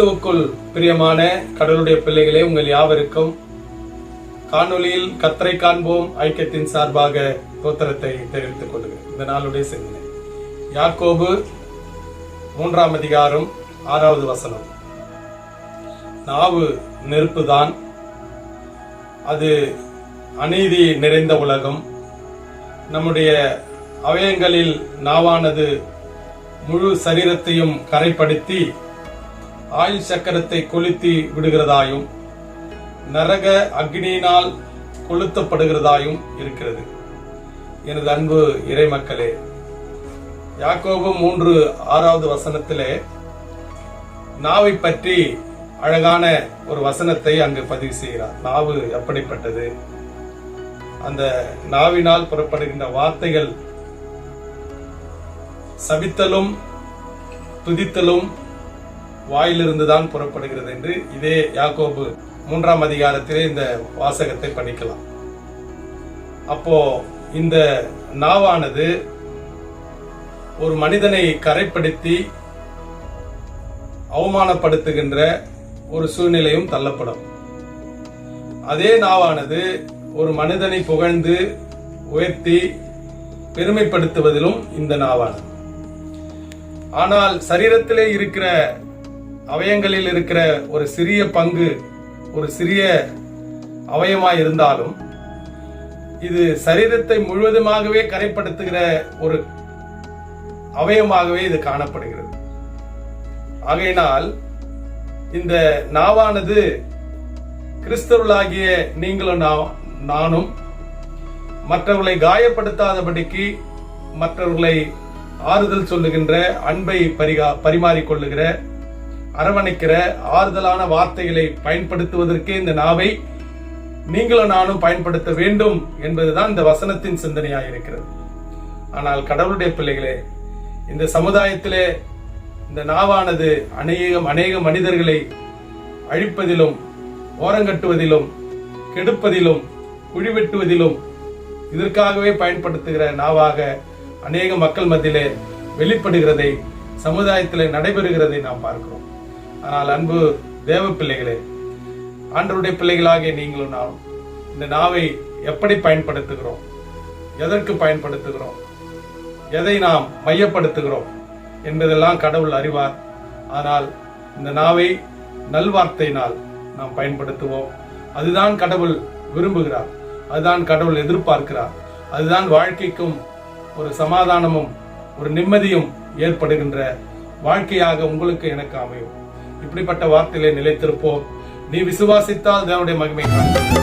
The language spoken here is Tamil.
கிறிஸ்துவுக்குள் பிரியமான கடவுளுடைய பிள்ளைகளே உங்கள் யாவருக்கும் காணொலியில் கத்தரை காண்போம் ஐக்கியத்தின் சார்பாக தோத்திரத்தை தெரிவித்துக் கொள்கிறேன். இந்த நாளுடைய சிந்தனை யாக்கோபு மூன்றாம் அதிகாரம் ஆறாவது வசனம். நாவு நெருப்புதான். அது அநீதி நிறைந்த உலகம். நம்முடைய அவயங்களில் நாவானது முழு சரீரத்தையும் கரைப்படுத்தி ஆயுள் சக்கரத்தை கொளுத்தி விடுகிறதாயும் நரக அக்னியினால் கொளுத்தப்படுகிறதாயும் இருக்கிறது. எனது அன்பு இறைமக்களே யாக்கோபு மூன்று ஆறாவது வசனத்திலே நாவை பற்றி அழகான ஒரு வசனத்தை அங்கு பதிவு செய்கிறார். நாவு எப்படிப்பட்டது? அந்த நாவினால் புறப்படுகின்ற வார்த்தைகள் சபித்தலும் துதித்தலும் வாயிலிருந்து தான் புறப்படுகிறது என்று இதே யாக்கோபு மூன்றாம் அதிகாரத்திலே இந்த வாசகத்தை படிக்கலாம். அப்போ இந்த நாவானது ஒரு மனிதனை கரைப்படுத்தி அவமானப்படுத்துகின்ற ஒரு சூழ்நிலையும் தள்ளப்படும். அதே நாவானது ஒரு மனிதனை புகழ்ந்து உயர்த்தி பெருமைப்படுத்துவதிலும் இந்த நாவானது. ஆனால் சரீரத்திலே இருக்கிற அவயங்களில் இருக்கிற ஒரு சிறிய பங்கு ஒரு சிறிய அவயமாய் இருந்தாலும் இது சரீரத்தை முழுவதுமாகவே கரைப்படுத்துகிற ஒரு அவயமாகவே இது காணப்படுகிறது. ஆகையினால் இந்த நாவானது கிறிஸ்தவர்களாகிய நீங்களும் நா- நானும் மற்றவர்களை காயப்படுத்தாதபடிக்கு மற்றவர்களை ஆறுதல் சொல்லுகின்ற அன்பை பரிகா பரிமாறிக்கொள்ளுகிற அரவணைக்கிற ஆறுதலான வார்த்தைகளை பயன்படுத்துவதற்கே இந்த நாவை நீங்களும் நானும் பயன்படுத்த வேண்டும் என்பதுதான் இந்த வசனத்தின் சிந்தனையாக இருக்கிறது ஆனால் கடவுளுடைய பிள்ளைகளே இந்த சமுதாயத்திலே இந்த நாவானது அநேகம் அநேக மனிதர்களை அழிப்பதிலும் ஓரங்கட்டுவதிலும் கெடுப்பதிலும் குழிவெட்டுவதிலும் இதற்காகவே பயன்படுத்துகிற நாவாக அநேக மக்கள் மத்தியிலே வெளிப்படுகிறதை சமுதாயத்தில் நடைபெறுகிறதை நாம் பார்க்கிறோம். ஆனால் அன்பு தேவ பிள்ளைகளே ஆண்டவருடைய பிள்ளைகளாகிய நீங்களும் நாம் இந்த நாவை எப்படி பயன்படுத்துகிறோம்? எதற்கு பயன்படுத்துகிறோம்? எதை நாம் மையப்படுத்துகிறோம்? என்பதெல்லாம் கடவுள் அறிவார். ஆனால் இந்த நாவை நல்வார்த்தையினால் நாம் பயன்படுத்துவோம். அதுதான் கடவுள் விரும்புகிறார். அதுதான் கடவுள் எதிர்பார்க்கிறார். அதுதான் வாழ்க்கைக்கும் ஒரு சமாதானமும் ஒரு நிம்மதியும் ஏற்படுகின்ற வாழ்க்கையாக உங்களுக்கு எனக்கு அமையும். இப்படிப்பட்ட வார்த்தையிலே நிலைத்திருப்போம் நீ விசுவாசித்தால் தேவனுடைய மகிமை காண்பாய்.